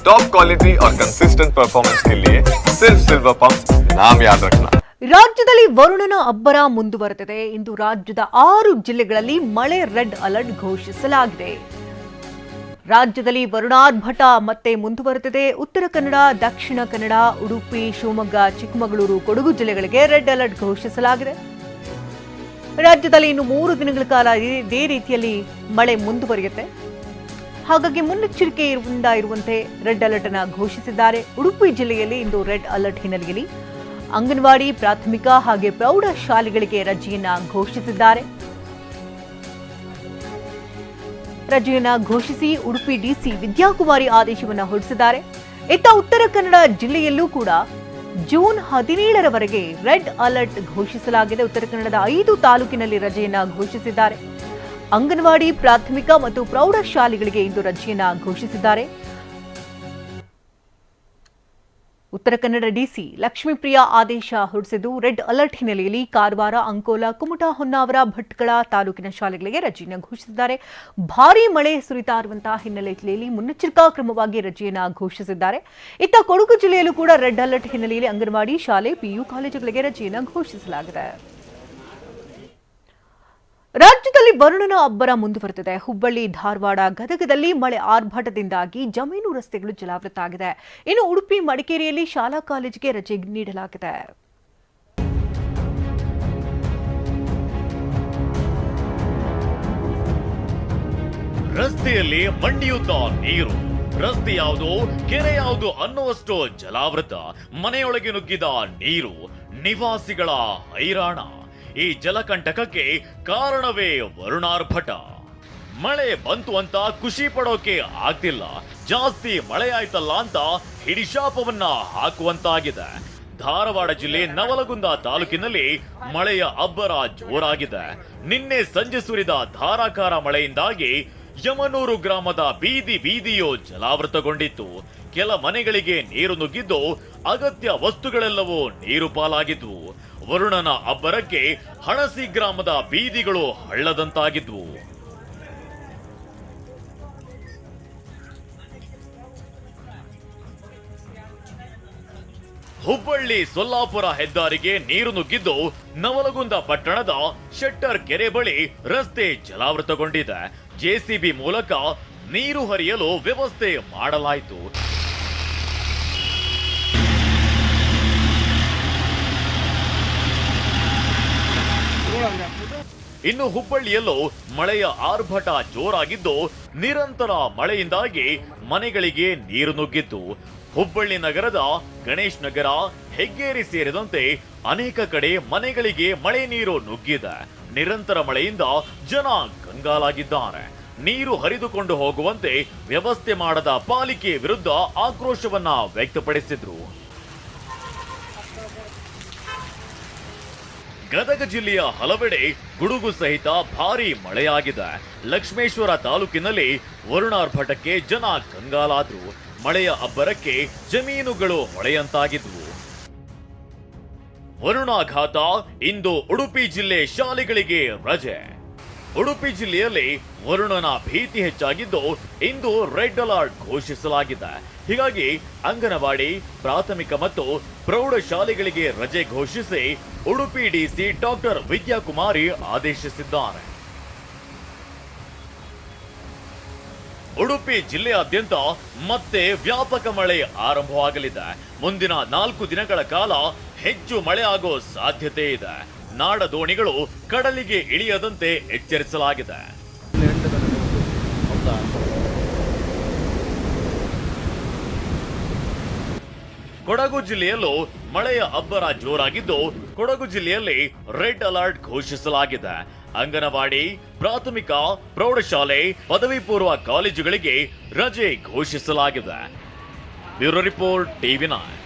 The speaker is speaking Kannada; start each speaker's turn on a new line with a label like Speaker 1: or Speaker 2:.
Speaker 1: टॉप क्वालिटी और कंसिस्टेंट परफॉर्मेंस के लिए सिर्फ सिल्वर पंप नाम याद रखना
Speaker 2: ರಾಜ್ಯದಲ್ಲಿ ವರುಣನ ಅಬ್ಬರ ಮುಂದುವರೆದಿದೆ ಇಂದು ರಾಜ್ಯದ ಆರು ಜಿಲ್ಲೆಗಳಲ್ಲಿ ಮಳೆ ರೆಡ್ ಅಲರ್ಟ್ ಘೋಷಿಸಲಾಗಿದೆ ರಾಜ್ಯದಲ್ಲಿ ವರುಣಾರ್ಭಟ ಮತ್ತೆ ಮುಂದುವರೆದಿದೆ ಉತ್ತರ ಕನ್ನಡ ದಕ್ಷಿಣ ಕನ್ನಡ ಉಡುಪಿ ಶಿವಮೊಗ್ಗ ಚಿಕ್ಕಮಗಳೂರು ಕೊಡಗು ಜಿಲ್ಲೆಗಳಿಗೆ ರೆಡ್ ಅಲರ್ಟ್ ಘೋಷಿಸಲಾಗಿದೆ ರಾಜ್ಯದಲ್ಲಿ ಇನ್ನು ಮೂರು ದಿನಗಳ ಕಾಲ ಇದೇ ರೀತಿಯಲ್ಲಿ ಮಳೆ ಮುಂದುವರಿಯುತ್ತೆ ಹಾಗಾಗಿ ಮುನ್ನೆಚ್ಚರಿಕೆ ಇರುವಂತ ರೆಡ್ ಅಲರ್ಟ್ ಅನ್ನು ಘೋಷಿಸಿದ್ದಾರೆ. ಉಡುಪಿ ಜಿಲ್ಲೆಯಲ್ಲಿ ಇಂದು ರೆಡ್ ಅಲರ್ಟ್ ಹಿನ್ನೆಲೆಯಲ್ಲಿ ಅಂಗನವಾಡಿ, ಪ್ರಾಥಮಿಕ ಹಾಗೆ ಪ್ರೌಢ ಶಾಲೆಗಳಿಗೆ ರಜೆಯನ್ನ ಘೋಷಿಸಿದ್ದಾರೆ. ರಜೆಯನ್ನ ಘೋಷಿಸಿ ಉಡುಪಿ ಡಿಸಿ ವಿದ್ಯಾಕುಮಾರಿ ಆದೇಶವನ್ನು ಹೊರಡಿಸಿದ್ದಾರೆ. ಇತ್ತ ಉತ್ತರ ಕನ್ನಡ ಜಿಲ್ಲೆಯಲ್ಲೂ ಕೂಡ ಜೂನ್ ಹದಿನೇಳರವರೆಗೆ ರೆಡ್ ಅಲರ್ಟ್ ಘೋಷಿಸಲಾಗಿದೆ. ಉತ್ತರ ಕನ್ನಡದ ಐದು ತಾಲೂಕಿನಲ್ಲಿ ರಜೆಯನ್ನ ಘೋಷಿಸಿದ್ದಾರೆ. ಅಂಗನವಾಡಿ, ಪ್ರಾಥಮಿಕ ಮತ್ತು ಪ್ರೌಢ ಶಾಲೆಗಳಿಗೆ ಇಂದು ರಜೆಯನ್ನ ಘೋಷಿಸಿದ್ದಾರೆ. ಉತ್ತರ ಕನ್ನಡ ಡಿಸಿ ಲಕ್ಷ್ಮೀಪ್ರಿಯಾ ಆದೇಶ ಹೊರಡಿಸಿದ್ದು, ರೆಡ್ ಅಲರ್ಟ್ ಹಿನ್ನೆಲೆಯಲ್ಲಿ ಕಾರವಾರ, ಅಂಕೋಲ, ಕುಮಟಾ, ಹೊನ್ನಾವರ, ಭಟ್ಕಳ ತಾಲೂಕಿನ ಶಾಲೆಗಳಿಗೆ ರಜೆಯನ್ನು ಘೋಷಿಸಿದ್ದಾರೆ. ಭಾರೀ ಮಳೆ ಸುರಿತಾ ಇರುವಂತಹ ಹಿನ್ನೆಲೆಯಲ್ಲಿ ಮುನ್ನೆಚ್ಚರಿಕಾ ಕ್ರಮವಾಗಿ ರಜೆಯನ್ನು ಘೋಷಿಸಿದ್ದಾರೆ. ಇತ್ತ ಕೊಡಗು ಜಿಲ್ಲೆಯಲ್ಲೂ ಕೂಡ ರೆಡ್ ಅಲರ್ಟ್ ಹಿನ್ನೆಲೆಯಲ್ಲಿ ಅಂಗನವಾಡಿ, ಶಾಲೆ, ಪಿಯು ಕಾಲೇಜುಗಳಿಗೆ ರಜೆಯನ್ನು ಘೋಷಿಸಲಾಗಿದೆ. ರಾಜ್ಯದಲ್ಲಿ ವರುಣನ ಅಬ್ಬರ ಮುಂದುವರೆದಿದೆ. ಹುಬ್ಬಳ್ಳಿ, ಧಾರವಾಡ ಗದಗದಲ್ಲಿ ಮಳೆ ಆರ್ಭಟದಿಂದಾಗಿ ಜಮೀನು ರಸ್ತೆಗಳು ಜಲಾವೃತ ಆಗಿದೆ. ಇನ್ನು ಉಡುಪಿ, ಮಡಿಕೇರಿಯಲ್ಲಿ ಶಾಲಾ ಕಾಲೇಜಿಗೆ ರಜೆ ನೀಡಲಾಗಿದೆ.
Speaker 3: ರಸ್ತೆಯಲ್ಲಿ ಮಂಡಿಯುತ್ತ ನೀರು. ರಸ್ತೆ ಯಾವುದು, ಕೆರೆ ಯಾವುದು ಅನ್ನುವಷ್ಟು ಜಲಾವೃತ. ಮನೆಯೊಳಗೆ ನುಗ್ಗಿದ ನೀರು. ನಿವಾಸಿಗಳ ಹೈರಾಣ. ಈ ಜಲಕಂಟಕಕ್ಕೆ ಕಾರಣವೇ ವರುಣಾರ್ಭಟ. ಮಳೆ ಬಂತು ಅಂತ ಖುಷಿ ಪಡೋಕೆ ಆಗ್ತಿಲ್ಲ. ಜಾಸ್ತಿ ಮಳೆ ಆಯ್ತಲ್ಲ ಅಂತ ಹಿಡಿಶಾಪವನ್ನ ಹಾಕುವಂತಾಗಿದೆ. ಧಾರವಾಡ ಜಿಲ್ಲೆ ನವಲಗುಂದ ತಾಲೂಕಿನಲ್ಲಿ ಮಳೆಯ ಅಬ್ಬರ ಜೋರಾಗಿದೆ. ನಿನ್ನೆ ಸಂಜೆ ಸುರಿದ ಧಾರಾಕಾರ ಮಳೆಯಿಂದಾಗಿ ಯಮನೂರು ಗ್ರಾಮದ ಬೀದಿ ಬೀದಿಯು ಜಲಾವೃತಗೊಂಡಿತ್ತು. ಕೆಲ ಮನೆಗಳಿಗೆ ನೀರು ನುಗ್ಗಿದ್ದು ಅಗತ್ಯ ವಸ್ತುಗಳೆಲ್ಲವೂ ನೀರು ಪಾಲಾಗಿದ್ವು ವರುಣನ ಅಬ್ಬರಕ್ಕೆ ಹಣಸಿ ಗ್ರಾಮದ ಬೀದಿಗಳು ಹಳ್ಳದಂತಾಗಿದ್ವು ಹುಬ್ಬಳ್ಳಿ ಸೊಲ್ಲಾಪುರ ಹೆದ್ದಾರಿಗೆ ನೀರು ನುಗ್ಗಿದ್ದು ನವಲಗುಂದ ಪಟ್ಟಣದ ಶೆಟ್ಟರ್ ಕೆರೆ ಬಳಿ ರಸ್ತೆ ಜಲಾವೃತಗೊಂಡಿದೆ. ಜೆಸಿಬಿ ಮೂಲಕ ನೀರು ಹರಿಯಲು ವ್ಯವಸ್ಥೆ ಮಾಡಲಾಯಿತು. ಇನ್ನು ಹುಬ್ಬಳ್ಳಿಯಲ್ಲೂ ಮಳೆಯ ಆರ್ಭಟ ಜೋರಾಗಿದ್ದು ನಿರಂತರ ಮಳೆಯಿಂದಾಗಿ ಮನೆಗಳಿಗೆ ನೀರು ನುಗ್ಗಿತ್ತು ಹುಬ್ಬಳ್ಳಿ ನಗರದ ಗಣೇಶ್ ನಗರ, ಹೆಗ್ಗೇರಿ ಸೇರಿದಂತೆ ಅನೇಕ ಕಡೆ ಮನೆಗಳಿಗೆ ಮಳೆ ನೀರು ನುಗ್ಗಿದೆ. ನಿರಂತರ ಮಳೆಯಿಂದ ಜನ ಕಂಗಾಲಾಗಿದ್ದಾರೆ. ನೀರು ಹರಿದುಕೊಂಡು ಹೋಗುವಂತೆ ವ್ಯವಸ್ಥೆ ಮಾಡದ ಪಾಲಿಕೆ ವಿರುದ್ಧ ಆಕ್ರೋಶವನ್ನ ವ್ಯಕ್ತಪಡಿಸಿದ್ರು. ಗದಗ ಜಿಲ್ಲೆಯ ಹಲವೆಡೆ ಗುಡುಗು ಸಹಿತ ಭಾರಿ ಮಳೆಯಾಗಿದೆ. ಲಕ್ಷ್ಮೇಶ್ವರ ತಾಲೂಕಿನಲ್ಲಿ ವರುಣಾರ್ಭಟಕ್ಕೆ ಜನ ಕಂಗಾಲಾದ್ರು. ಮಳೆಯ ಅಬ್ಬರಕ್ಕೆ ಜಮೀನುಗಳು ಹೊಳೆಯಂತಾಗಿದ್ವು. ವರುಣಾಘಾತ ಇಂದು ಉಡುಪಿ ಜಿಲ್ಲೆ ಶಾಲೆಗಳಿಗೆ ರಜೆ. ಉಡುಪಿ ಜಿಲ್ಲೆಯಲ್ಲಿ ವರುಣನ ಭೀತಿ ಹೆಚ್ಚಾಗಿದ್ದು ಇಂದು ರೆಡ್ ಅಲರ್ಟ್ ಘೋಷಿಸಲಾಗಿದೆ. ಹೀಗಾಗಿ ಅಂಗನವಾಡಿ, ಪ್ರಾಥಮಿಕ ಮತ್ತು ಪ್ರೌಢ ಶಾಲೆಗಳಿಗೆ ರಜೆ ಘೋಷಿಸಿ ಉಡುಪಿ ಡಿಸಿ ಡಾಕ್ಟರ್ ವಿದ್ಯಾಕುಮಾರಿ ಆದೇಶಿಸಿದ್ದಾರೆ. ಉಡುಪಿ ಜಿಲ್ಲೆಯಾದ್ಯಂತ ಮತ್ತೆ ವ್ಯಾಪಕ ಮಳೆ ಆರಂಭವಾಗಲಿದೆ. ಮುಂದಿನ ನಾಲ್ಕು ದಿನಗಳ ಕಾಲ ಹೆಚ್ಚು ಮಳೆ ಆಗೋ ಸಾಧ್ಯತೆ ಇದೆ. ನಾಡ ದೋಣಿಗಳು ಕಡಲಿಗೆ ಇಳಿಯದಂತೆ ಎಚ್ಚರಿಸಲಾಗಿದೆ. ಕೊಡಗು ಜಿಲ್ಲೆಯಲ್ಲೂ ಮಳೆಯ ಅಬ್ಬರ ಜೋರಾಗಿದ್ದು, ಕೊಡಗು ಜಿಲ್ಲೆಯಲ್ಲಿ ರೆಡ್ ಅಲರ್ಟ್ ಘೋಷಿಸಲಾಗಿದೆ. ಅಂಗನವಾಡಿ, ಪ್ರಾಥಮಿಕ, ಪ್ರೌಢಶಾಲೆ ಪದವಿ ಪೂರ್ವ ಕಾಲೇಜುಗಳಿಗೆ ರಜೆ ಘೋಷಿಸಲಾಗಿದೆ. Bureau report, TV nine